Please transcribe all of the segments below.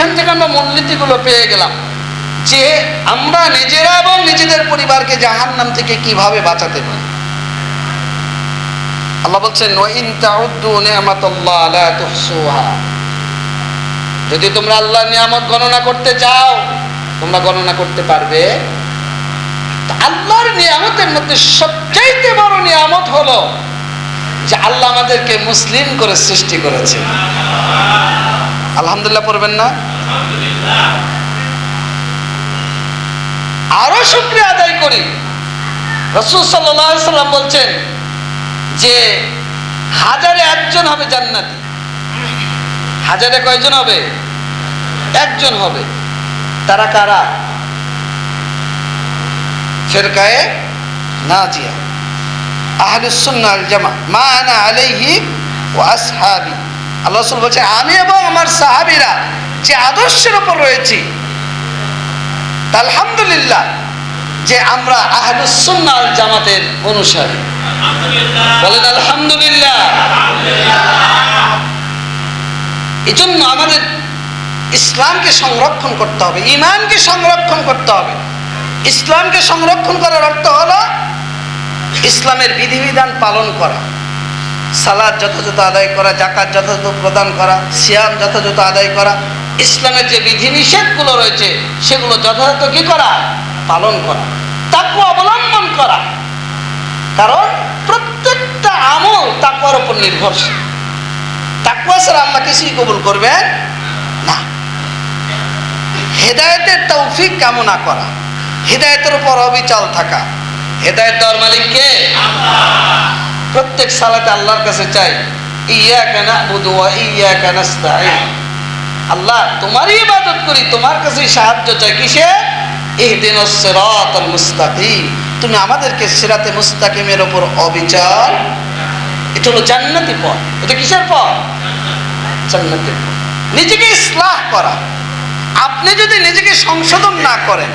এখান থেকে আমরা মূলনীতিগুলো পেয়ে গেলাম। যে আমরা নিজেরা এবং নিজেদের পরিবারকে জাহান নাম থেকে কীভাবে বাঁচাতে পারি। আল্লাহ বলছেন যদি তোমরা আল্লাহ নিয়ামত গণনা করতে চাও, তোমরা গণনা করতে পারবে। আল্লাহর নিয়ামতের মধ্যে সবচাইতে বড় নিয়ামত হলো যে আল্লাহ আমাদেরকে মুসলিম করে সৃষ্টি করেছে। আলহামদুলিল্লাহ পড়বেন না? আরও শুক্রিয়া আদায় করি। রসুল সাল্লাম বলছেন যে, হাজারে একজন হবে জান্নাতি। হাজারে কয়জন হবে? একজন হবে। তারা কারা? ফেরকায়ে নাজিয়া। আহলুসুন্নাহ আল জামা মা আনা আলাইহি ওয়া আসহাবি। আল্লাহ রাসূল বলছে আমি এবং আমার সাহাবীরা যে আদর্শের উপর রয়েছি আলহামদুলিল্লাহ যে আমরা আহলুসুন্নাহ আল জামাতের অনুসারী। বলেন আলহামদুলিল্লাহ। এই জন্য আমাদের ইসলামকে সংরক্ষণ করতে হবে ইমানকে সংরক্ষণ করতে হবে। ইসলামকে সংরক্ষণ করার অর্থ হলো ইসলামের বিধিবিধান পালন করা। সালাদ যথাযথ আদায় করা, জাকাত যথাযথ প্রদান করা, সিয়াম যথাযথ আদায় করা, ইসলামের যে বিধিনিষেধগুলো রয়েছে, সেগুলো যথাযথ কি করা? পালন করা। তাকে অবলম্বন করা। কারণ প্রত্যেকটা আমল তাকুয়ার উপর নির্ভরশীল। তাকুয়া ছাড়া আল্লাহ কিছুই কবুল করবেন না। হেদায়তের তৌফিক কামনা করা, হেদায়তের উপর অবিচাল থাকা। হেদায়ত দেওয়ার মালিক কে? প্রত্যেক সালাতে আল্লাহর কাছে চাই ইয়া কেনা বুধু ইয়া কেনাস্তাইন আল্লাহ, তোমারই ইবাদত করি, তোমার কাছেই সাহায্য চাই। কিসে? ইহদিন সিরাতাল মুস্তাকিম। তুমি আমাদেরকে সিরাতে মুস্তাকিমের ওপর অবিচার, এটা হলো জান্নাতি পথ। এটা কিসের পথ? জান্নাতের পথ। নিজেকে ইসলাহ করা। আপনি যদি নিজেকে সংশোধন না করেন,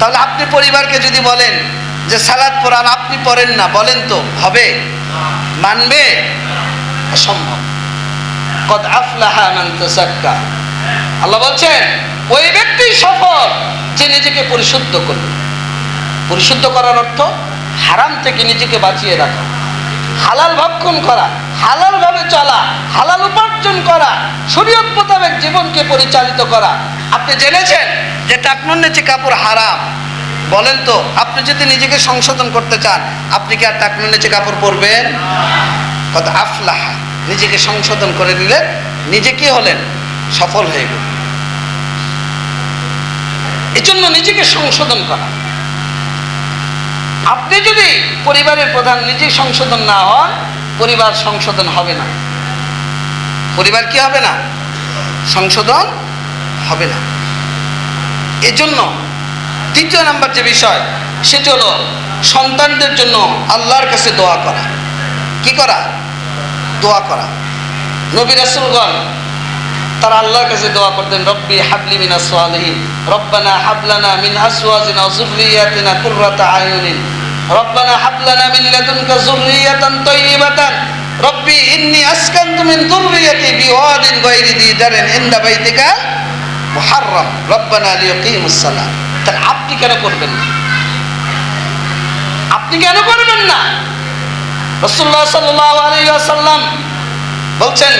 তাহলে আপনি পরিবারকে যদি বলেন যে সালাদ পড়ান, আপনি পড়েন না, বলেন তো, হবে? মানবে? অসম্ভব। কদ আফলাহা মান তাসাক্কা আল্লাহ বলছেন, ওই ব্যক্তি সফল, যে নিজেকে পরিশুদ্ধ করবে। পরিশুদ্ধ করার অর্থ হারাম থেকে নিজেকে বাঁচিয়ে রাখা। হালাল ভক্ষণ করা, হালাল ভাবে চলা, হালাল উপার্জন করা, শরীয়ত মোতাবেক জীবনকে পরিচালিত করা। আপনি জেনেছেন যে টাকনুর নিচে কাপড় হারাম। বলেন তো, আপনি যদি নিজেকে সংশোধন করতে চান, আপনি কি আর টাকনুর নিচে কাপড় পরবেন? কত আফলাহা, নিজেকে সংশোধন করে নিলে নিজে কি হলেন? সফল হয়ে গেল এজন্য নিজেকে সংশোধন করা। আপনি যদি পরিবারের প্রধান নিজে সংশোধন না হন, পরিবার সংশোধন হবে না। পরিবার কি হবে না? সংশোধন হবে না। এজন্য তৃতীয় নাম্বার যে বিষয়, সেটি হলো সন্তানদের জন্য আল্লাহর কাছে দোয়া করা। কি করা? দোয়া করা। নবী রাসুলগণ, তারা আল্লাহর কাছে দোয়া করতেন, রব্বি হাবলি মিনা সালিহিন রব্বানা হাবলানা মিন আসওয়াজিনা ওয়া যুররিয়াতিনা কুররাতা আয়ুনিন, রব্বানা হাবলানা মিন লাদুনকা যুররিয়াতান তাইয়্যিবাতান রব্বি ইন্নী আসকানতু মিন যুররিয়াতি বিওয়াদিন গায়রি দি দারিন ইনদা বাইতিকা মুহাররাম, রব্বানা লিয়াকিমুস সালাহ তাহলে আপনি কেন করবেন আপনি কেন করবেন না? রাসূলুল্লাহ সাল্লাল্লাহু আলাইহি ওয়াসাল্লাম বলছেন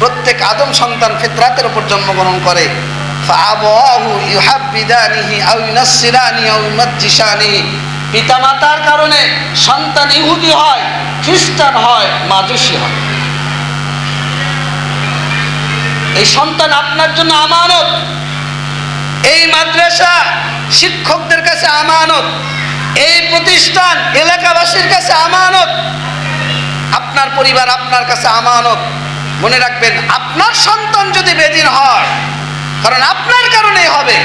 প্রত্যেক আদম সন্তান ফিতরাতের উপর জন্মগ্রহণ করে। পিতামাতার কারণে সন্তান ইহুদি হয়, খ্রিস্টান হয় মাজুসি হয়। এই সন্তান আপনার জন্য আমানত। এই মাদ্রাসা শিক্ষকদের কাছে আমানত। এই প্রতিষ্ঠান এলাকাবাসীর কাছে আমানত। আপনার পরিবার আপনার কাছে আমানত। মনে রাখবেন, আপনার সন্তান যদি বেদিন হয়, কারণ আপনার কারণেই হবে।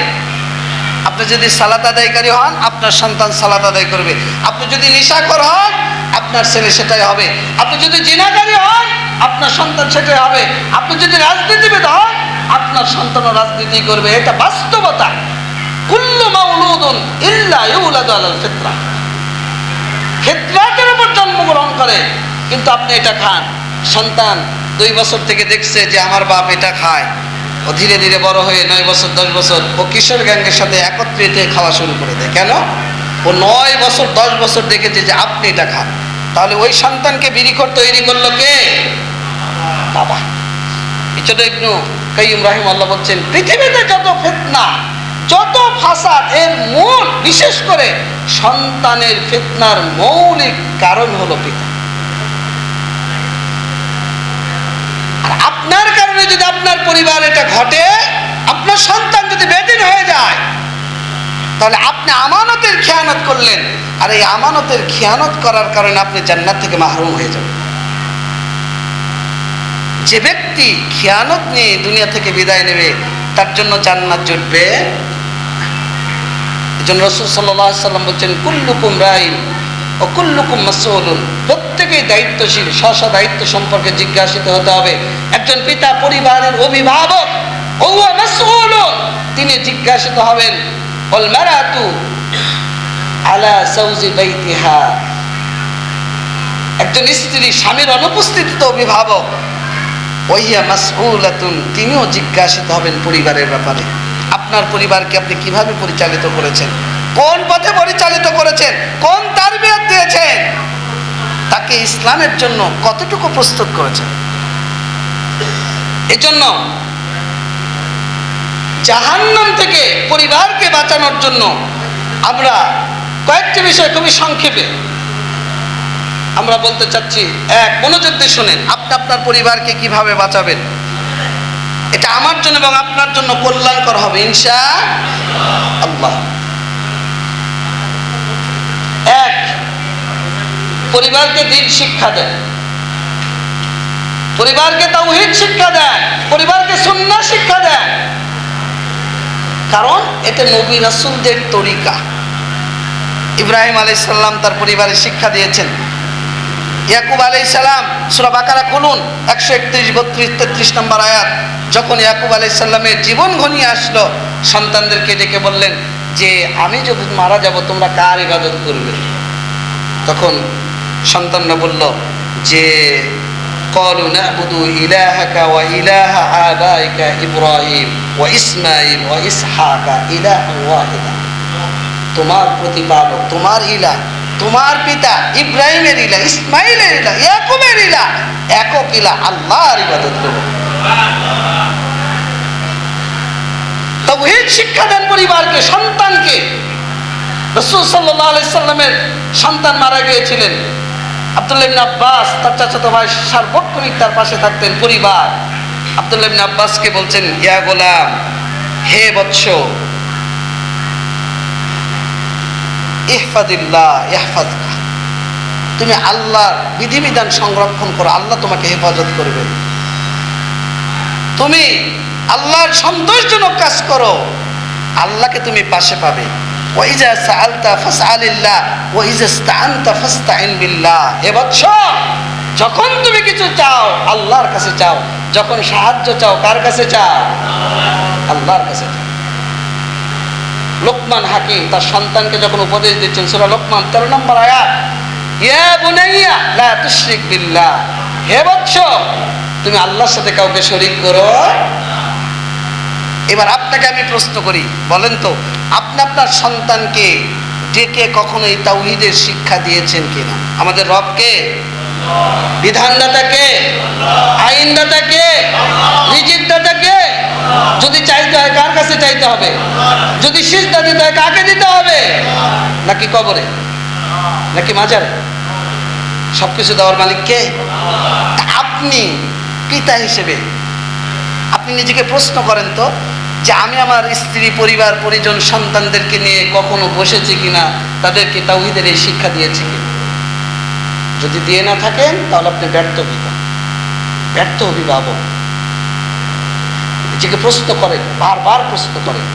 আপনি যদি সালাত আদায়কারী হন, আপনার সন্তান সালাত আদায় করবে। আপনি যদি নিশাকর হন, আপনার ছেলে সেটাই হবে। আপনি যদি জিনাকারী হন আপনার সন্তান সেটাই হবে। আপনি যদি রাজনীতিবিদ হন, আপনার সন্তানও রাজনীতি করবে। এটা বাস্তবতা। জন্মগ্রহণ করে, কিন্তু আপনি এটা খান। সন্তান দুই বছর থেকে দেখছে যে আমার বাপ এটা খায়। ও ধীরে ধীরে বড় হয়ে নয় বছর, দশ বছর ও কিশোর সাথে খাওয়া শুরু করে দেয়। কেন? ও নয় বছর, দশ বছর দেখেছে যে আপনি এটা খান। তাহলে ওই সন্তানকে বিড়িখোর তৈরি করল কে? বাবা। এছাড়া ইবনু কাইম রাহিম আল্লাহ বলছেন, পৃথিবীতে যত ফেতনা, যত ফাসাদ, এর মূল বিশেষ করে সন্তানের ফিতনার মৌলিক কারণ হলো পিতা। আর আপনার কারণে যদি আপনার পরিবার এটা ঘটে, আপনার সন্তান যদি বেদিন হয়ে যায় তাহলে আপনি আমানতের খেয়ানত করলেন। আর এই আমানতের খেয়ানত করার কারণে আপনি জান্নাত থেকে মাহরুম হয়ে যাবেন। যে ব্যক্তি খেয়ানত নিয়ে দুনিয়া থেকে বিদায় নেবে, তার জন্য জান্নাত জুটবে। এই জন্য রসুল সাল্লাহ সাল্লাম বলছেন, কুল্লুকুম রাইন ও কুল্লুকুম মাসউলুন। প্রত্যেকেই দায়িত্বশীল স্ব দায়িত্ব সম্পর্কে জিজ্ঞাসিত হতে হবে। একজন পিতা পরিবারের অভিভাবক তিনি জিজ্ঞাসিত হবেন একজন স্ত্রী স্বামীর অনুপস্থিতিতে অভিভাবক ওইয়া মাসউলাতুন, তিনিও জিজ্ঞাসিত হবেন পরিবারের ব্যাপারে, আপনার পরিবারকে আপনি কীভাবে পরিচালিত করেছেন? কোন পথে পরিচালিত করেছেন? কোন তারবিয়ত দিয়েছেন? তাকে ইসলামের জন্য কতটুকু প্রস্তুত করেছেন? এজন্য জাহান্নাম থেকে পরিবারকে বাঁচানোর জন্য আমরা কয়েকটি বিষয় খুবই সংক্ষেপে আমরা বলতে চাচ্ছি। এক, মনোযোগ দিয়ে শোনেন, আপনি আপনার পরিবারকে কীভাবে বাঁচাবেন? এটা আমার জন্য এবং আপনার জন্য কল্যাণকর হবে ইনশা আল্লাহ এক, পরিবারকে দিন শিক্ষা দেন। পরিবারকে তাওহীদ শিক্ষা দেন, পরিবারকে সুন্নাহ শিক্ষা দেন। কারণ এটা নবী রাসুলদের তরিকা। ইব্রাহিম আলি সাল্লাম তার পরিবারে শিক্ষা দিয়েছেন। ইয়াকুব আলি সাল্লাম সুরাবাকারা খুলুন, একশো একত্রিশ, বত্রিশ, তেত্রিশ নম্বর আয়াত। যখন ইয়াকুব আলি সাল্লামের জীবন ঘনিয়ে আসলো, সন্তানদেরকে ডেকে বললেন, যে আমি যদি মারা যাব, তোমরা কার ইবাদত করবে? তখন সন্তানরা বলল, যে কলু না বুধু ইলাহাকা ওয়া ইলাহা আবাইকা ইব্রাহিম। ইসমাইল ও ইসহাকা ইলা ওয়াহিদা। তোমার প্রতিপালক, তোমার ইলা তোমার পিতা ইব্রাহিমের ইলা ইসমাইলের ইলা ইয়াকুবের ইলা একক ইলা আল্লাহর ইবাদত করো। তৌহিদ, শিক্ষা দেন পরিবারকে, সন্তানকে। রসুল সাল্লাহ আলি সাল্লামের সন্তান মারা গিয়েছিলেন। আবদুল্লাহ আব্বাস, তার চাচাতো ভাই সার্বক্ষণিক তার পাশে থাকতেন, পরিবার। আব্দুল্লাহ আব্বাসকে বলছেন, ইয়া গোলাম, হে বৎস তুমি আল্লাহর বিধিবিধান সংরক্ষণ করো, আল্লাহ তোমাকে হেফাজত করবে। তুমি আল্লাহর সন্তোষজনক কাজ করো, আল্লাহকে তুমি পাশে পাবে। ওয়াইজা সাআলতা ফাসআলিল্লাহ ওয়াইজা ইসতাআনতা ফাসতাইন বিল্লাহ। হে বৎস যখন তুমি কিছু চাও, আল্লাহর কাছে চাও, যখন সাহায্য চাও, কার কাছে চাও? আল্লাহর কাছে চাও। লোকমান হাকিম তার সন্তানকে যখন উপদেশ দিচ্ছেন, সুরা লোকমান, তেরো নম্বর আয়াত, ইয়া বুনাইয়া লা তুশরিক বিল্লাহ, হে বৎস, তুমি আল্লাহর সাথে কাউকে শরীক করো? এবার আপনাকে আমি প্রশ্ন করি, বলেন তো, আপনি আপনার সন্তানকে ডেকে কখনো এই তাওহীদের শিক্ষা দিয়েছেন কিনা? আমাদের রবকে? বিধানদাতাকে, আইনদাতাকে, রিজিকদাতাকে যদি চাইতে হয় কার কাছে চাইতে হবে? যদি সিজদা দিতে হয় কাকে দিতে হবে? নাকি কবরে? নাকি মাজারে? সবকিছু দেওয়ার মালিক কে? আপনি পিতা হিসেবে। আপনি নিজেকে প্রশ্ন করেন তো, যে আমি আমার স্ত্রী, পরিবার, পরিজন, সন্তানদেরকে নিয়ে কখনো বসেছি কিনা? তাদেরকে তাওহিদের এই শিক্ষা দিয়েছি কিনা? যদি দিয়ে না থাকেন, তাহলে আপনি ব্যর্থ পিতা ব্যর্থ অভিভাবক। নিজেকে প্রশ্ন করেন, বারবার প্রশ্ন করেন।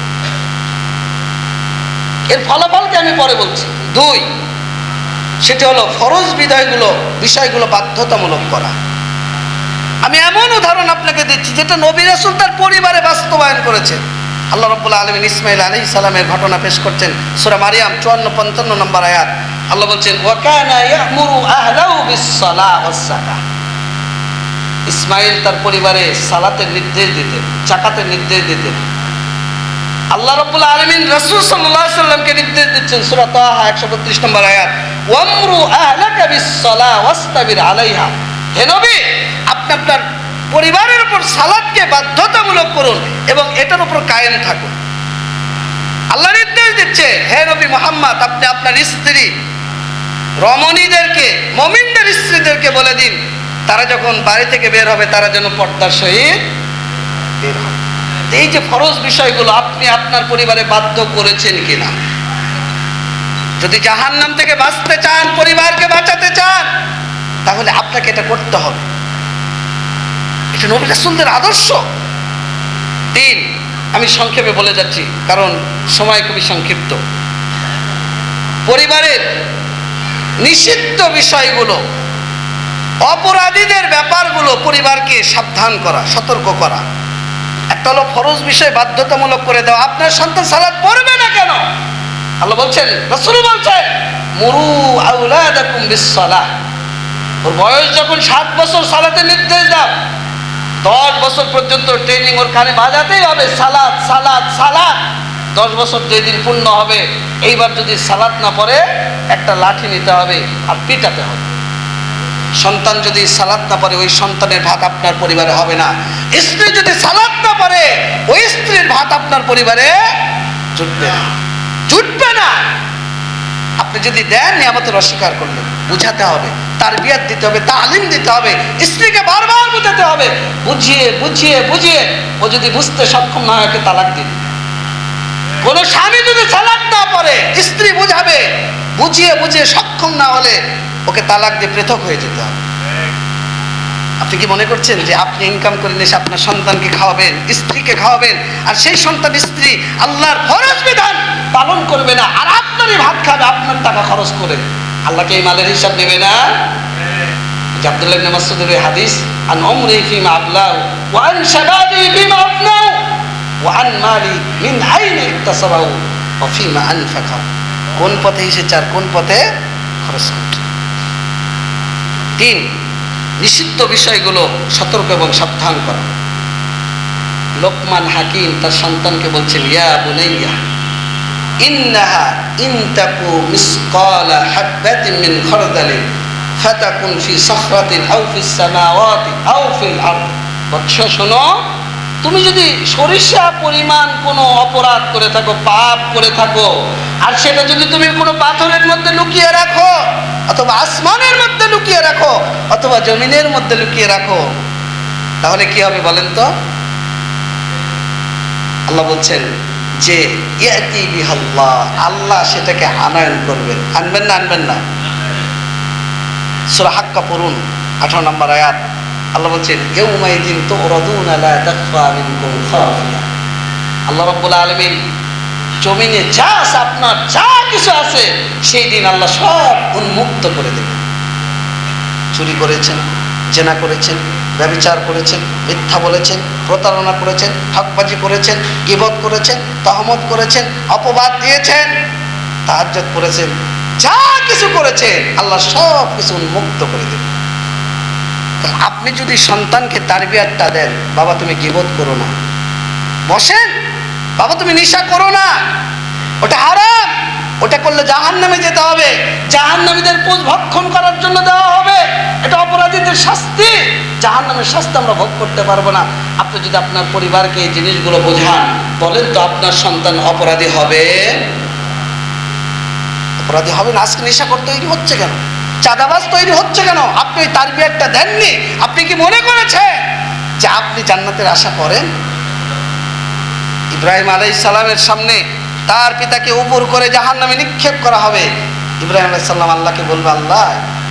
এর ফলাফলকে আমি পরে বলছি। দুই, সেটা হলো ফরজ বিধায়গুলো বিষয়গুলো বাধ্যতামূলক করা। আমি এমন উদাহরণ আপনাকে দিচ্ছি, যেটা নবী রাসুল তার পরিবারে বাস্তবায়ন করেছেন। আল্লাহ রব্বুল্লাহ আলমিন ইসমাইল আলী সালামের ঘটনা পেশ করছেন সুরা মারিয়াম চুয়ান্ন পঞ্চান্ন নম্বর আয়াত। আল্লাহ বলছেন ইসমাইল তার পরিবারে সালাতের নির্দেশ দিতেন জাকাতের নির্দেশ দিতেন। আল্লাহ রব্বুল আলমিন রসুল সাল্লাহ সাল্লামকে নির্দেশ দিচ্ছেন সুরাত একশো বত্রিশ নম্বর আয়াত, ওয়ামরু আহলাকা বিসসালাহ ওয়াস্তাবির আলাইহা। হে নবী, আপনি আপনার পরিবারের উপর সালাদকে বাধ্যতামূলক করুন এবং এটার উপর কায়েম থাকুন। আল্লাহ নির্দেশ দিচ্ছে, হে নবী মোহাম্মদ, আপনি আপনার স্ত্রী রমণীদেরকে, মমিনদের স্ত্রীদেরকে বলে দিন, তারা যখন বাড়ি থেকে বের হবে, তারা যেন পর্দার সহিত বের হবে এই যে ফরজ বিষয়গুলো, আপনি আপনার পরিবারে বাধ্য করেছেন কিনা? যদি জাহান্নাম থেকে বাঁচতে চান, পরিবারকে বাঁচাতে চান, তাহলে আপনাকে এটা করতে হবে। এটা নবী রাসূলদের আদর্শ। তিন আমি সংক্ষেপে বলে যাচ্ছি, কারণ সময় খুবই সংক্ষিপ্ত। পরিবারের নিষিদ্ধ বিষয়গুলো, অপরাধীদের ব্যাপারগুলো পরিবারকে সাবধান করা, সতর্ক করা। একটা হলো ফরজ বিষয় বাধ্যতামূলক করে দেওয়া। আপনার সন্তান সালাদ পড়বে না কেন? আল্লাহ বলছেন, রসুল বলছেন, মুরু আউলাদাকুম বিসসালাহ ওর বয়স যখন সাত বছর সালাতে নির্দেশ দাও দশ বছর পর্যন্ত ট্রেনিং ওর কানে বাজাতেই হবে। সালাদ সালাদ সালাদ। দশ বছর যেদিন পূর্ণ হবে, এইবার যদি সালাদ না পড়ে, একটা লাঠি নিতে হবে আর পিটাতে হবে। সন্তান যদি সালাদ না পারে ওই সন্তানের ভাত আপনার পরিবারে হবে না। স্ত্রী যদি সালাদ না পারে ওই স্ত্রীর ভাত আপনার পরিবারে জুটবে না। জুটবে না। আপনি যদি দেন, নিয়ামতের অস্বীকার করলেন। বুঝাতে হবে তার বিয়ার দিতে হবে, তালিম দিতে হবে, স্ত্রীকে বারবার বোঝাতে হবে, বুঝিয়ে বুঝিয়ে বুঝিয়ে, ও যদি বুঝতে সক্ষম না হয় তালাক দিন। কোন স্বামী যদি সালাদ না পড়ে স্ত্রী বুঝাবে, বুঝিয়ে বুঝিয়ে সক্ষম না হলে ওকে তালাক দিয়ে পৃথক হয়ে যেতে হবে। আপনি কি মনে করছেন যে আপনি ইনকাম করে এসে আপনার সন্তানকে খাওয়াবেন, স্ত্রীকে খাওয়াবেন, আর সেই সন্তান স্ত্রী আল্লাহর ফরজ বিধান পালন করবে না, আর আপনারই ভাত খাবে, আপনার টাকা খরচ করে। আল্লাহকে এই মালের হিসাব নেবে না? আব্দুল্লাহ এই হাদিস, আন উমরি ফিমা আবলাউ, ওয়া আন শাবাবি ওয়া আন মালি মিন আইনি ইকতাসাবাউ, ওয়া কোন পথে এসেছে আর কোন পথে খরচ তিন, নিষিদ্ধ বিষয়গুলো সতর্ক এবং সাবধান করা। লোকমান হাকিম তার সন্তানকে বলছেন, ইয়া বুনাইয়া ইন্নাহা ইনতাকু মিসকালা হাব্বাতিন মিন খরদালিন ফাতাকুন ফি সাখরাতিন আও ফিস সামাওয়াতি আও ফিল আরদ। বৎস শোনো, তুমি যদি সরিষা পরিমাণ কোনো অপরাধ করে থাকো, পাপ করে থাকো, আর সেটা যদি তুমি কোনো পাথরের মধ্যে লুকিয়ে রাখো, অথবা আসমানের মধ্যে লুকিয়ে রাখো, অথবা জমিনের মধ্যে লুকিয়ে রাখো, তাহলে কি হবে বলেন তো? আল্লাহ বলছেন যে ইয়াতি বিহাল্লাহ, আল্লাহ সেটাকে আনায়ন করবেন। আনবেন না আনবেন না। সুরা হাক্কা পড়ুন, আঠারো নম্বর আয়াত। আল্লাহ বলছেন ইউমাইদিন তুরাদুনা লা তাখফা মিনকুম খাফিয়া। আল্লাহ রাব্বুল আলামিন জমিনে যা আপনার যা কিছু আছে, সেই দিন আল্লাহ সব উন্মুক্ত করে দেবেন। চুরি করেছেন, জেনা করেছেন ব্যবচার করেছেন, মিথ্যা বলেছেন, প্রতারণা করেছেন হকবাজি করেছেন, গিবত করেছেন, তহমত করেছেন, অপবাদ দিয়েছেন তাহাজ্জত করেছেন, যা কিছু করেছেন, আল্লাহ সব কিছু উন্মুক্ত করে দেবেন তা আপনি যদি সন্তানকে তারবিয়াতটা দেন, বাবা তুমি গিবত করো না। বসেন, বাবা তুমি নেশা করো না। ওটা হারাম। ওটা করলে জাহান নামে যেতে হবে। জাহান নামীদের ভক্ষণ করার জন্য দেওয়া হবে। এটা অপরাধীদের শাস্তি। জাহান নামের শাস্তি আমরা ভোগ করতে পারব না। আপনি যদি আপনার পরিবারকে এই জিনিসগুলো বোঝান, বলেন তো আপনার সন্তান অপরাধী হবে? অপরাধী হবে না, আজকে নেশা করতে তৈরি হচ্ছে কেন? চাঁদাবাজ তৈরি হচ্ছে কেন? আপনি তার বিয়ারটা দেননি? আপনি কি মনে করেছেন যে আপনি জান্নাতের আশা করেন? ইব্রাহিম আলাই সালামের সামনে তার পিতাকে উপর করে জাহান নামে নিক্ষেপ করা হবে। ইব্রাহিম আলাই সাল্লাম আল্লাহকে বলবে, আল্লাহ,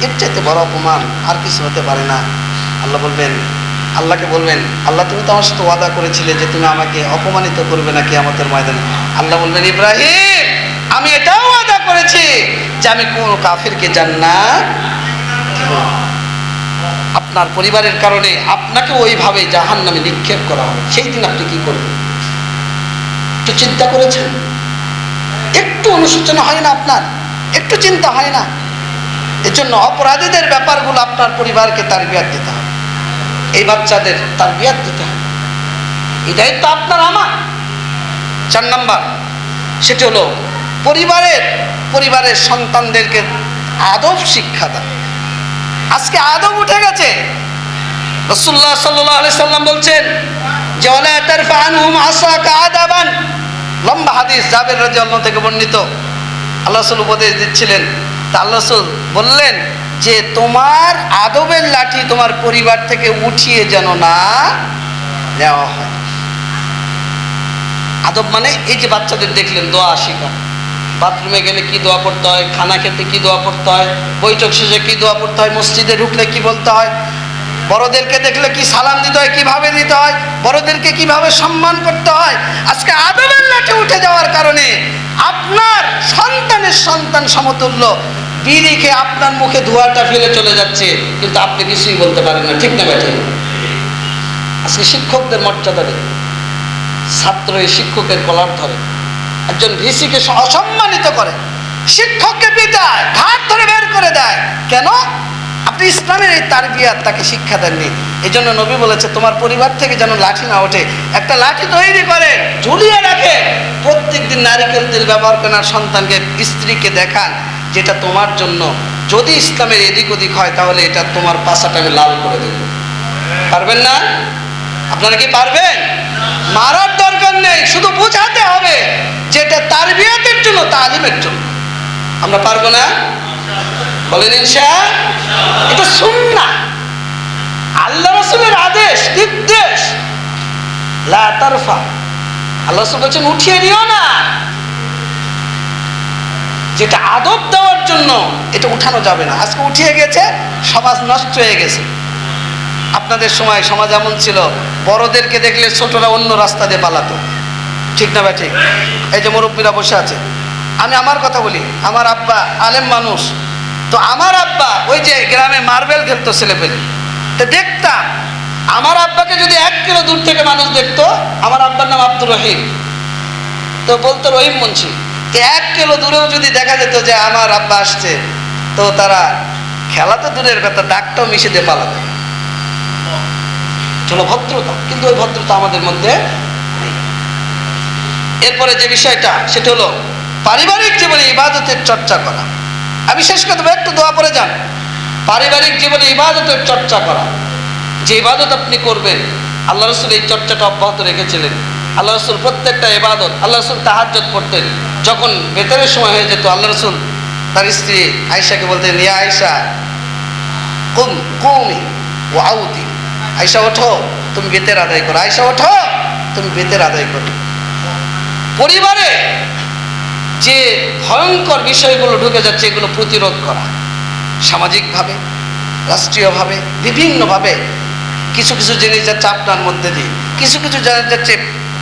এর চাইতে বড় অপমান আর কিছু হতে পারে না। আল্লাহ বলবেন, আল্লাহকে বলবেন, আল্লাহ, তুমি তো আমার সাথে ওয়াদা করেছিলে যে তুমি আমাকে অপমানিত করবে নাকি আমাদের ময়দানে? আল্লাহ বলবেন, ইব্রাহিম, আমি এটাও ওয়াদা করেছি যে আমি কোন কাফিরকে না। আপনার পরিবারের কারণে আপনাকে ওইভাবে জাহান নামে নিক্ষেপ করা হবে। সেই দিন আপনি কি করবেন? একটু চিন্তা করেছেন? একটু অনুশোচনা হয় না আপনার, একটু চিন্তা হয় না। এজন্য অপরাধীদের ব্যাপারগুলো আপনার পরিবারকে তার বিয়ার দিতে হবে। এই বাচ্চাদের তার বিয়ার দিতে হবে। এই দায়িত্ব আপনার, আমার। চার নাম্বার, সেটি হলো পরিবারের পরিবারের সন্তানদেরকে আদব শিক্ষা দেয় আজকে আদব উঠে গেছে। রসুল্লাহ সাল্লাহ সাল্লাম বলছেন, যে ওলা তারফা আনহুম আসাকা আদাবান। লম্বা হাদিস জাবের রাদিয়াল্লাহু থেকে বর্ণিত। আল্লাহ রসুল উপদেশ দিচ্ছিলেন। তা আল্লাহ রসুল বললেন যে, তোমার আদবের লাঠি তোমার পরিবার থেকে উঠিয়ে যেন না নেওয়া হয়। আদব মানে এই যে বাচ্চাদের দেখলেন দোয়া শিখা। বাথরুমে গেলে কি দোয়া পড়তে হয়? খানা খেতে কি দোয়া পড়তে হয়? বৈঠক শেষে কি দোয়া পড়তে হয়? মসজিদে ঢুকলে কি বলতে হয়? বড়দেরকে দেখলে কি সালাম দিতে হয়, কীভাবে দিতে হয়, বড়দেরকে কীভাবে সম্মান করতে হয়? আজকে আদবের লাঠি উঠে যাওয়ার কারণে আপনার সন্তানের সন্তান সমতুল্য। বিড়ি খেয়ে আপনার মুখে ধোঁয়াটা ফেলে চলে যাচ্ছে, কিন্তু আপনি কিছুই বলতে পারেন না, ঠিক না ব্যাঠে আজকে শিক্ষকদের মর্যাদা নেই ছাত্র এই শিক্ষকের কলার ধরে। একজন ভিসিকে অসম্মানিত করে। শিক্ষককে পিটায়, ঘাট ধরে বের করে দেয়। কেন? আপনি ইসলামের এই তারবিয়াত তাকে শিক্ষা দেননি। এই জন্য নবী বলেছে, তোমার পরিবার থেকে যেন লাঠি না ওঠে। একটা লাঠি তৈরি করে, ঝুলিয়ে রাখে। প্রত্যেক দিন নারিকেল তেল ব্যবহার করেন আর সন্তানকে, স্ত্রীকে দেখান যেটা তোমার জন্য। যদি ইসলামের এদিক ওদিক হয়, তাহলে এটা তোমার পাশাটা আমি লাল করে দেব। পারবেন না? আপনারা কি পারবেন? মারার দরকার নেই, শুধু বোঝাতে হবে যেটা তার বিয়াতের জন্য, তালিমের জন্য। আমরা পারব না? বলেন ইনশা এটা সুন্না আল্লাহ রসুলের আদেশ, নির্দেশ। লা তারফা। আল্লাহ রসুল বলছেন, উঠিয়ে নিও না। যেটা আদব দেওয়ার জন্য এটা উঠানো যাবে না। আজকে উঠিয়ে গেছে, সমাজ নষ্ট হয়ে গেছে। আপনাদের সময়, সমাজ এমন ছিল, বড়দেরকে দেখলে ছোটরা অন্য রাস্তা দিয়ে পালাতো। ঠিক না ভাই ঠিক এই যে মুরব্বীরা বসে আছে। আমি আমার কথা বলি, আমার আব্বা আলেম মানুষ। তো আমার আব্বা, ওই যে গ্রামে মার্বেল খেলতো ছেলে পেলে তো দেখতাম, আমার আব্বাকে যদি এক কিলো দূর থেকে মানুষ দেখতো, আমার আব্বার নাম আব্দুর রহিম। তো বলতো রহিম মুন্সি, তো এক কিলো দূরেও যদি দেখা যেত যে আমার আব্বা আসছে, তো তারা খেলা তো দূরের কথা ডাকটাও মিশে দিয়ে পালাবে চলো ভদ্রতা, কিন্তু ওই ভদ্রতা আমাদের মধ্যে এরপরে যে বিষয়টা, সেটা হলো পারিবারিক জীবনে ইবাদতের চর্চা করা। আমি শেষ করে দেবো, একটু দোয়া পরে যান। পারিবারিক জীবনে ইবাদতের চর্চা করা। যে ইবাদত আপনি করবেন, আল্লাহ রসুল এই চর্চাটা অব্যাহত রেখেছিলেন। আল্লাহ রসুল প্রত্যেকটা ইবাদত, আল্লাহ রসুল তাহাজ্জত পড়তেন যখন বেতনের সময় হয়ে যেত, আল্লাহ রসুল তার স্ত্রী আয়সাকে বলতেন, ইয়া আয়সা কুম, কুমি ও আউতি। আয়সা ওঠো, তুমি বেতের আদায় করো। আয়সা ওঠো, তুমি বেতের আদায় করো। পরিবারে যে ভয়ঙ্কর বিষয়গুলো ঢুকে যাচ্ছে, এগুলো প্রতিরোধ করা। সামাজিকভাবে, রাষ্ট্রীয়ভাবে, বিভিন্নভাবে কিছু কিছু জিনিস যাচ্ছে আপনার মধ্যে দিয়ে, কিছু কিছু যাচ্ছে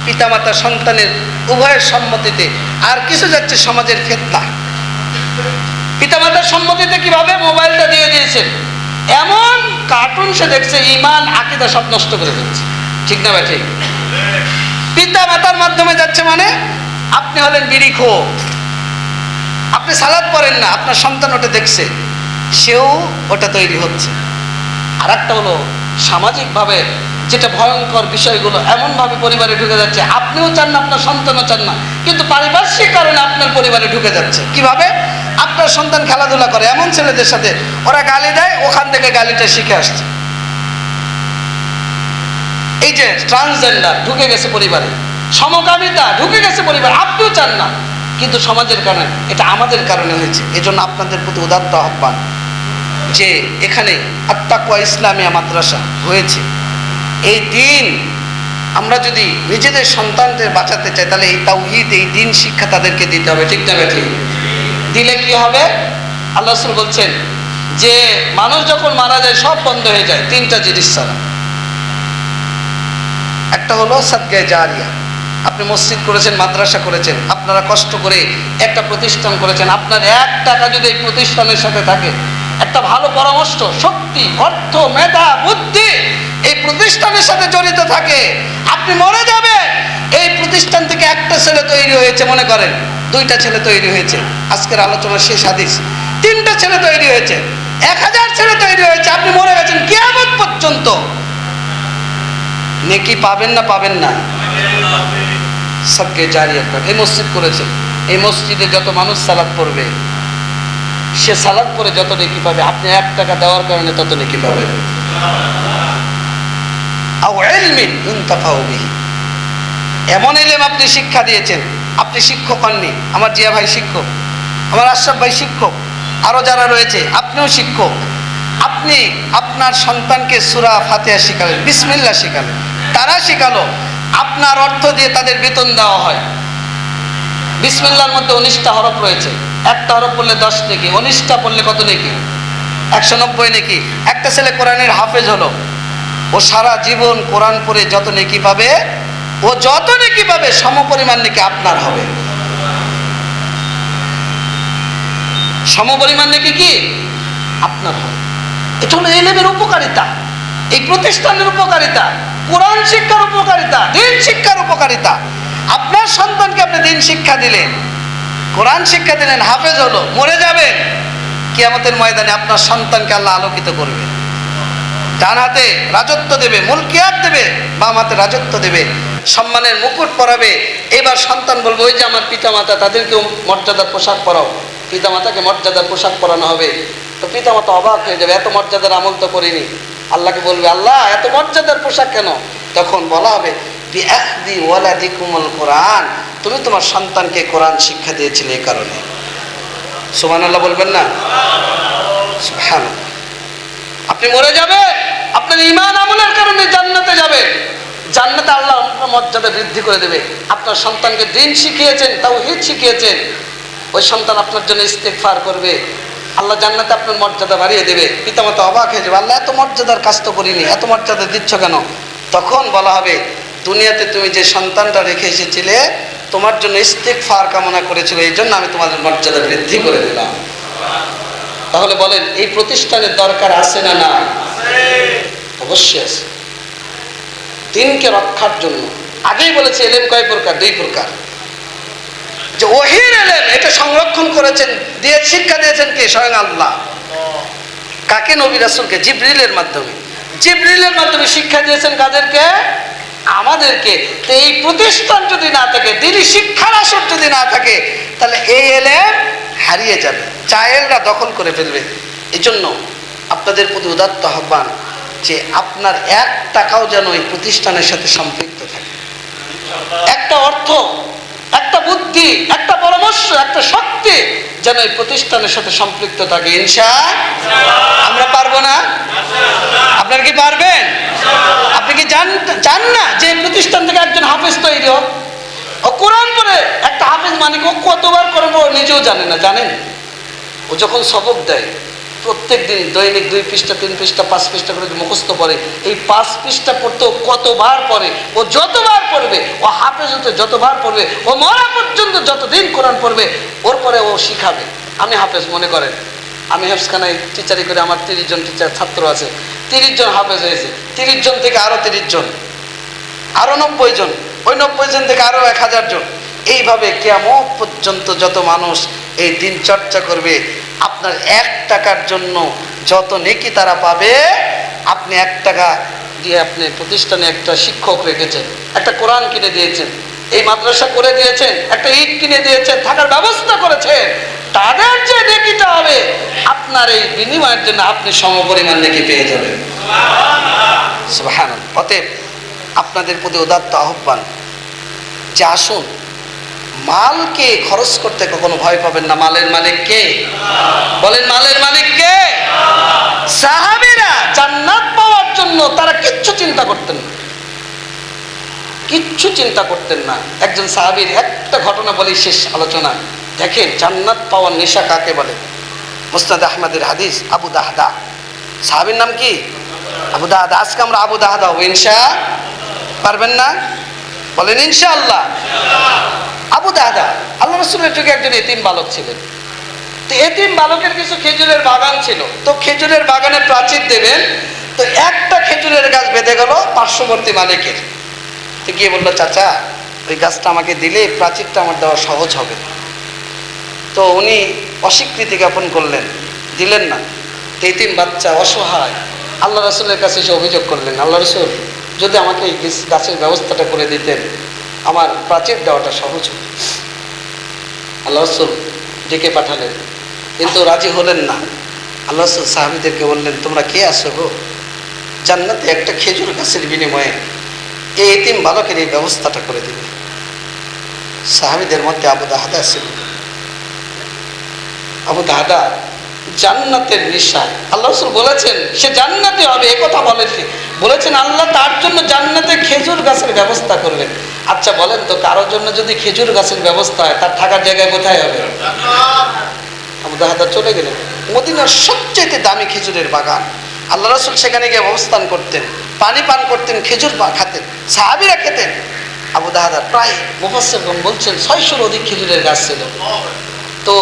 পিতামাতা সন্তানের উভয়ের সম্মতিতে, আর কিছু যাচ্ছে সমাজের ফেতনা পিতামাতার সম্মতিতে কীভাবে মোবাইলটা দিয়ে দিয়েছেন? এমন কার্টুন সে দেখছে, ইমান, আকিদা সব নষ্ট করে দিচ্ছে। ঠিক না ভাই, ঠিক? পিতা মাতার মাধ্যমে যাচ্ছে মানে আপনি হলেন বিড়ি খো আপনি সালাদ পড়েন না, আপনার সন্তান ওটা দেখছে, সেও ওটা তৈরি হচ্ছে। আর একটা হলো, সামাজিকভাবে যেটা ভয়ঙ্কর বিষয়গুলো, এমনভাবে পরিবারে ঢুকে যাচ্ছে, আপনিও চান না, আপনার সন্তানও চান না, কিন্তু পারিপার্শ্বিক কারণে আপনার পরিবারে ঢুকে যাচ্ছে। কীভাবে? আপনার সন্তান খেলাধুলা করে, এমন ছেলেদের সাথে ওরা গালি দেয়, ওখান থেকে গালিটা শিখে আসছে। এই যে ট্রান্সজেন্ডার ঢুকে গেছে পরিবারে। সমকামিতা ঢুকে গেছে পরিবার, আপনিও চান না। কিন্তু সমাজের কারণে, এটা আমাদের কারণে হয়েছে। এই জন্য আপনাদের প্রতি উদাত্ত আহ্বান যে এখানে আত্মাকুয়া ইসলামিয়া মাদ্রাসা হয়েছে। এই দিন আমরা যদি নিজেদের সন্তানদের বাঁচাতে চাই, তাহলে এই তাওহিদ, এই দিন শিক্ষা তাদেরকে দিতে হবে। ঠিক না ঠিক দিলে কি হবে? আল্লাহ বলছেন যে মানুষ যখন মারা যায়, সব বন্ধ হয়ে যায়। তিনটা জিনিস ছাড়া। একটা হলো সাদগায় জারিয়া। আপনি মসজিদ করেছেন, মাদ্রাসা করেছেন, আপনারা কষ্ট করে একটা প্রতিষ্ঠান করেছেন, আপনার এক টাকা যদি এই প্রতিষ্ঠানের সাথে থাকে, একটা ভালো পরামর্শ, শক্তি, অর্থ, মেধা, বুদ্ধি এই প্রতিষ্ঠানের সাথে জড়িত থাকে, আপনি মরে যাবেন। এই প্রতিষ্ঠান থেকে একটা ছেলে তৈরি হয়েছে, মনে করেন, দুইটা ছেলে তৈরি হয়েছে। আজকের আলোচনা শেষ হাদিস, তিনটা ছেলে তৈরি হয়েছে, এক হাজার ছেলে তৈরি হয়েছে, আপনি মরে গেছেন কেয়ামত পর্যন্ত। নেকি পাবেন না পাবেন না? সবকে জারিয়া করেন এই মসজিদ করেছে, এই মসজিদে যত মানুষ সালাদ পড়বে, সে সালাদ পরে যত নেকি পাবে, আপনি এক টাকা দেওয়ার কারণে তত নেকি বিহি। এমন এলেম আপনি শিক্ষা দিয়েছেন, আপনি শিক্ষক হননি, আমার জিয়া ভাই শিক্ষক, আমার আশরাফ ভাই শিক্ষক আরও যারা রয়েছে, আপনিও শিক্ষক। আপনি আপনার সন্তানকে সুরা ফাতেহা শেখালেন বিসমিল্লা শেখালেন, তারা শেখালো আপনার অর্থ দিয়ে তাদের বেতন দেওয়া হয়। বিসমিল্লার মধ্যে উনিশটা হরফ রয়েছে। একটা হরফ পড়লে দশ নেকি, উনিশটা পড়লে কত নেকি? একশো নব্বই নেকি। একটা ছেলে কোরআনের হাফেজ হলো। ও সারা জীবন কোরআন পড়ে যত নেকি পাবে, ও যত নেকি পাবে, সমপরিমাণ নেকি আপনার হবে। সমপরিমাণ নেকি কি? আপনার হবে। এটা হলো এলেমের উপকারিতা। এই প্রতিষ্ঠানের উপকারিতা, কোরআন শিক্ষার উপকারিতা, দিন শিক্ষার উপকারিতা। আপনার সন্তানকে আপনি দিন শিক্ষা দিলেন। কোরআন শিক্ষা দিলেন, হাফেজ হলো, মরে যাবেন। কিয়ামতের ময়দানে আপনার সন্তানকে আল্লাহ আলোকিত করবে। ডান হাতে রাজত্ব দেবে, মুলকিয়াত দেবে, বাম হাতে রাজত্ব দেবে, সম্মানের মুকুট পরাবে। এবার সন্তান বলবে, ওই যে আমার পিতামাতা, তাদেরকেও মর্যাদার পোশাক পরাও। পিতামাতাকে মর্যাদার পোশাক পরানো হবে। তো পিতামাতা অবাক হয়ে যাবে, এত মর্যাদার আমল তো করিনি। আল্লাহকে বলবে, আল্লাহ, এত মর্যাদার পোশাক কেন? তখন বলা হবে কোরআন। তুমি তোমার সন্তানকে কোরআন শিক্ষা দিয়েছিলে এই কারণে। সুবহানাল্লাহ বলবেন না? আপনি মরে যাবে, আপনার ইমান আমলের কারণে জান্নাতে যাবে। জান্নাতে আল্লাহ মর্যাদা বৃদ্ধি করে দেবে। আপনার সন্তানকে দিন শিখিয়েছেন তাও হিত শিখিয়েছেন। ওই সন্তান আপনার জন্য ইস্তেকফার করবে। আল্লাহ জান্নাতে আপনার মর্যাদা বাড়িয়ে দেবে। পিতামাতা অবাক হয়ে যাবে, আল্লাহ, এত মর্যাদার কাজ তো করিনি, এত মর্যাদা দিচ্ছ কেন? তখন বলা হবে, দুনিয়াতে তুমি যে সন্তানটা রেখে এসেছিলে, তোমার জন্য ইস্তেকফার কামনা করেছিল, এই জন্য আমি তোমাদের মর্যাদা বৃদ্ধি করে দিলাম। তাহলে বলেন, এই প্রতিষ্ঠানের দরকার আছে না না অবশ্যই আছে। দিনকে রক্ষার জন্য। আগেই বলেছে, এলেম কয় প্রকার? দুই প্রকার। যে ওহির এলেম এটা সংরক্ষণ করেছেন, দিয়ে শিক্ষা দিয়েছেন কে? স্বয়ং আল্লাহ। কাকে? নবী রাসুলকে, জিব্রিলের মাধ্যমে। জিব্রিলের মাধ্যমে শিক্ষা দিয়েছেন কাদেরকে? আমাদেরকে। এই প্রতিষ্ঠান যদি না থাকে দিনই শিক্ষার আসর যদি না থাকে, তাহলে এই এলেম হারিয়ে যাবে। চায়েলরা দখল করে ফেলবে। এই জন্য আপনাদের প্রতি উদাত্ত আহ্বান যে আপনার এক টাকাও যেন এই প্রতিষ্ঠানের সাথে সম্পৃক্ত থাকে। একটা অর্থ একটা বুদ্ধি, একটা পরামর্শ, একটা শক্তি যেন এই প্রতিষ্ঠানের সাথে সম্পৃক্ত থাকে। ইনশা আমরা পারব না? আপনারা কি পারবেন? আপনি কি জান জান না যে প্রতিষ্ঠান থেকে একজন হাফেজ তৈরি হোক? ও কোরআন পরে একটা হাফেজ মানে ও কতবার করব? নিজেও জানে না, জানেন? ও যখন সবক দেয় প্রত্যেক দিন দৈনিক দুই পৃষ্ঠা, তিন পৃষ্ঠা, পাঁচ পৃষ্ঠা করে মুখস্থ পড়ে, এই পাঁচ পৃষ্ঠা পড়তেও কতবার পড়ে? ও যতবার পড়বে, ও হাফেজ হতে যতবার পড়বে, ও মরা পর্যন্ত যতদিন কোরআন পড়বে, ওর পরে ও শিখাবে। আমি হাফেজ, মনে করেন, আমি হেফসখানায় টিচারি করে আমার তিরিশ জন টিচার ছাত্র আছে। তিরিশ জন হাফেজ হয়েছে। তিরিশ জন থেকে আরও তিরিশ জন। আরও নব্বই জন। ওই নব্বই জন থেকে আরও এক হাজার জন। এইভাবে কেমন পর্যন্ত যত মানুষ এই দিন চর্চা করবে, আপনার এক টাকার জন্য যত নেকি তারা পাবে, আপনি এক টাকা দিয়ে আপনি প্রতিষ্ঠানে একটা শিক্ষক রেখেছেন, একটা কোরআন কিনে দিয়েছেন, এই মাদ্রাসা করে দিয়েছেন, একটা ইট কিনে দিয়েছেন, থাকার ব্যবস্থা করেছেন, তাদের যে নেকিটা হবে, আপনার এই বিনিময়ের জন্য আপনি সমপরিমাণ নেকি পেয়ে যাবেন। অতএব আপনাদের প্রতি উদাত্ত আহ্বান যে আসুন মালকে খরচ করতে কখনো ভয় পাবেন না। মালের মালিক কে? বলেন, মালের মালিক কে? সাহাবীরা জান্নাত পাওয়ার জন্য তারা কিচ্ছু চিন্তা করতেন না। কিচ্ছু চিন্তা করতেন না। একজন সাহাবীর একটা ঘটনা বলি, শেষ আলোচনা। দেখেন, জান্নাত পাওয়ার নেশা কাকে বলে? মুস্তাদ আহমদের হাদিস, আবু দাহদা। সাহাবীর নাম কি? আবু দাহদা। আজকে আমরা আবু দাহদা হব, ইনশা। পারবেন না? বলেন ইনশা আল্লাহ আবু দাদা, আল্লাহ রসুলের যুগে একজন এতিম বালক ছিলেন। তো এতিম বালকের কিছু খেজুরের বাগান ছিল। তো খেজুরের বাগানে প্রাচীর দেবেন, তো একটা খেজুরের গাছ বেঁধে গেল পার্শ্ববর্তী মালিকের। তো গিয়ে বলল, চাচা, ওই গাছটা আমাকে দিলে প্রাচীরটা আমার দেওয়া সহজ হবে তো উনি অস্বীকৃতি জ্ঞাপন করলেন, দিলেন না। তো এতিম বাচ্চা অসহায়। আল্লাহ রসুলের কাছে এসে অভিযোগ করলেন, আল্লাহ রসুল যদি আমাকে এই গাছের ব্যবস্থাটা করে দিতেন, আমার প্রাচীর দেওয়াটা সহজ হতো। আল্লাহ রসুল ডেকে পাঠালেন। কিন্তু রাজি হলেন না। আল্লাহ রসুল সাহাবিদেরকে বললেন, তোমরা কে আসো গো? জান্নাতে একটা খেজুর গাছের বিনিময়ে এই এতিম বালকের এই ব্যবস্থাটা করে দিবে। সাহাবিদের মধ্যে আবু দাহাদা ছিল। আবু দাহাদা জান্নাতের নিশায় আল্লাহ রসুল বলেছেন, সে জান্নাতে হবে কথা বলেছে বলেছেন, আল্লাহ তার জন্য জান্নাতে খেজুর গাছের ব্যবস্থা করবেন আচ্ছা বলেন তো, কারোর জন্য যদি খেজুর গাছের ব্যবস্থা হয়, তার থাকার জায়গায় কোথায় হবে? আবু দাহাদা চলে গেলেন মদিনার সবচেয়ে দামি খেজুরের বাগান। আল্লাহ রসুল সেখানে গিয়ে অবস্থান করতেন, পানি পান করতেন, খেজুর খাতেন, সাহাবিরা খেতেন। আবু দাহাদা প্রায় মুফাসসিরগণ বলছেন, ছয়শোর অধিক খেজুরের গাছ ছিল। তো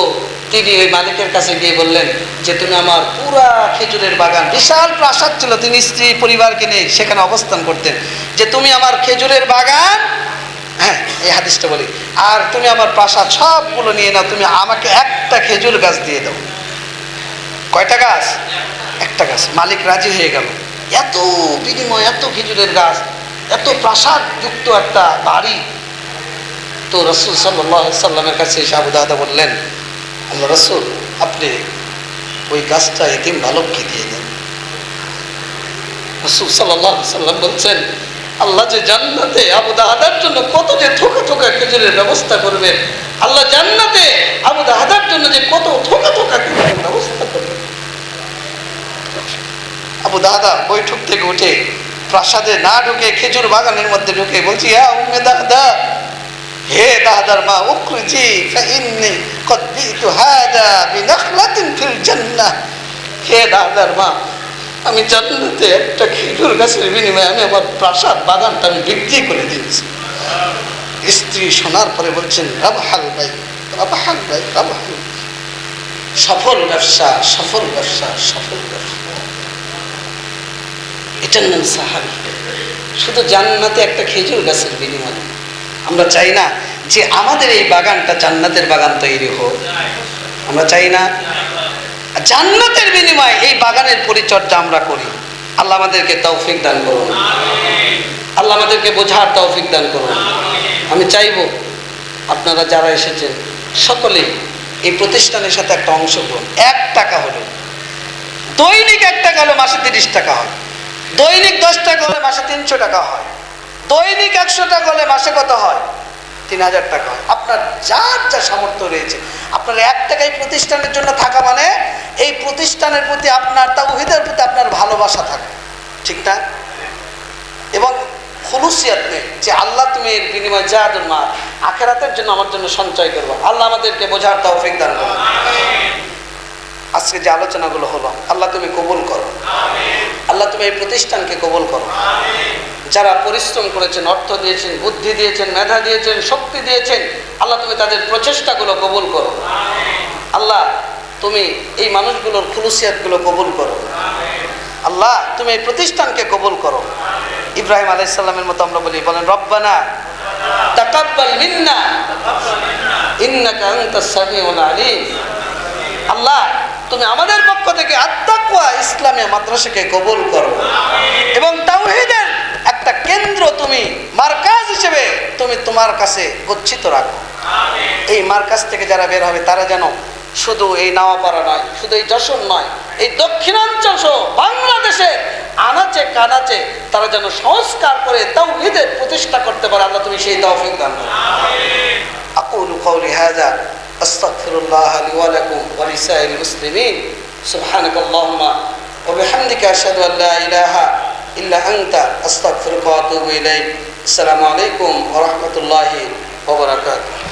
তিনি ওই মালিকের কাছে গিয়ে বললেন যে, তুমি আমার পুরা খেজুরের বাগান। বিশাল প্রাসাদ ছিল, তিনি স্ত্রী পরিবারকে নিয়ে সেখানে অবস্থান করতেন। যে, তুমি আমার খেজুরের বাগান? হ্যাঁ এই হাদিসটা বলি, আর তুমি আমার প্রাসাদ সবগুলো নিয়ে নাও, তুমি আমাকে একটা খেজুর গাছ দিয়ে দাও। কয়টা গাছ? একটা গাছ। মালিক রাজি হয়ে গেল। এত বিনিময়, এত খেজুরের গাছ, এত প্রাসাদ যুক্ত একটা বাড়ি। তো রসুল সাল্লাহ সাল্লামের কাছে এসে দাদা বললেন আল্লাহ রসুল, আপনি ওই গাছটা এতিম বালককে দিয়ে দেন। রসুল সাল্লাহ সাল্লাম বলছেন, আল্লাহ যে জান্নাতে আবু দাহাদার জন্য কত যে থোকা থোকা খেজুরের ব্যবস্থা করবেন, আল্লাহ জান্নাতে আবু দাহাদার জন্য যে কত থোকা থোকা খেজুরের ব্যবস্থা করবেন। আবু দাদা বৈঠক থেকে উঠে প্রাসাদে না ঢুকে খেজুর বাগানের মধ্যে ঢুকে বলছি হ্যাঁ উম্মে দাদা হে দাদার মা, উখরুজি, ফাইন্নি কদ বিতু হাদা বিনাখলাতিন ফিল জান্নাহ। হে দাদার মা, আমি জান্নাতে একটা খেজুর গাছের বিনিময়ে আমি আমার প্রাসাদ বাগানটা আমি বিক্রি করে দিয়েছি। স্ত্রী শোনার পরে বলছেন, রাবহাল ভাই রাবহাল ভাই, রাবহাল সফল ব্যবসা সফল ব্যবসা সফল ব্যবসা। এটার নাম সাহাবি। শুধু জান্নাতে একটা খেজুর গাছের বিনিময়। আমরা চাই না যে আমাদের এই বাগানটা জান্নাতের বাগান তৈরি হোক। আমরা চাই না। জান্নাতের বিনিময়ে এই বাগানের পরিচর্যা আমরা করি। আল্লাহ আমাদেরকে তৌফিক দান করুন। আল্লাহ আমাদেরকে বোঝার তৌফিক দান করুন। আমি চাইব আপনারা যারা এসেছেন সকলেই এই প্রতিষ্ঠানের সাথে একটা অংশগ্রহণ এক টাকা হলো। দৈনিক এক টাকা হলে, মাসে তিরিশ টাকা হয়। দৈনিক দশ টাকা হলে মাসে তিনশো টাকা হয়। দৈনিক একশো টাকা হলে মাসে কত হয়? তিন হাজার টাকা হয়। আপনার যার যা সামর্থ্য রয়েছে। আপনার এক টাকাই প্রতিষ্ঠানের জন্য থাকা মানে এই প্রতিষ্ঠানের প্রতি আপনার তাওহিদের প্রতি আপনার ভালোবাসা থাকে। ঠিক না? এবং খুলুসিয়াত নেই যে আল্লাহ তুমি এর বিনিময় যা মা আখেরাতের জন্য আমার জন্য সঞ্চয় করব। আল্লাহ আমাদেরকে বোঝার তৌফিক দান করো আজকে যে আলোচনাগুলো হলো, আল্লাহ তুমি কবুল করো। আল্লাহ তুমি এই প্রতিষ্ঠানকে কবুল করো। যারা পরিশ্রম করেছেন, অর্থ দিয়েছেন, বুদ্ধি দিয়েছেন, মেধা দিয়েছেন, শক্তি দিয়েছেন, আল্লাহ তুমি তাদের প্রচেষ্টাগুলো কবুল করো। আল্লাহ তুমি এই মানুষগুলোর খুলুসিয়াতগুলো কবুল করো। আল্লাহ তুমি এই প্রতিষ্ঠানকে কবুল করো। ইব্রাহিম আলাইসাল্লামের মতো আমরা বলি, বলেন, রব্বানা, তাকাব্বাল মিন্না, ইন্নাকা আনতাস সামিউল আলিম। আল্লাহ তুমি আমাদের পক্ষ থেকে আত্মাকুয়া ইসলামিয়া মাদ্রাসাকে কবুল করো। এবং তাওহিদের একটা কেন্দ্র তুমি, মার্কাজ হিসেবে তুমি তোমার কাছে গচ্ছিত রাখো। এই মার্কাজ থেকে যারা বের হবে, তারা যেন শুধু এই নাওয়াপাড়া নয়, শুধু এই যশোর নয়, এই দক্ষিণাঞ্চল সহ বাংলাদেশে আনাচে কানাচে তারা যেন সংস্কার করে তাও প্রতিষ্ঠা করতে পারে। আল্লাহ তুমি সেই তৌফিক দান আকুল কৌলি হাজার أستغفر الله لي ولكم ولسائر المسلمين. سبحانك اللهم وبحمدك أشهد أن لا إله إلا أنت. أستغفرك وأتوب إليك. السلام عليكم ورحمة الله وبركاته.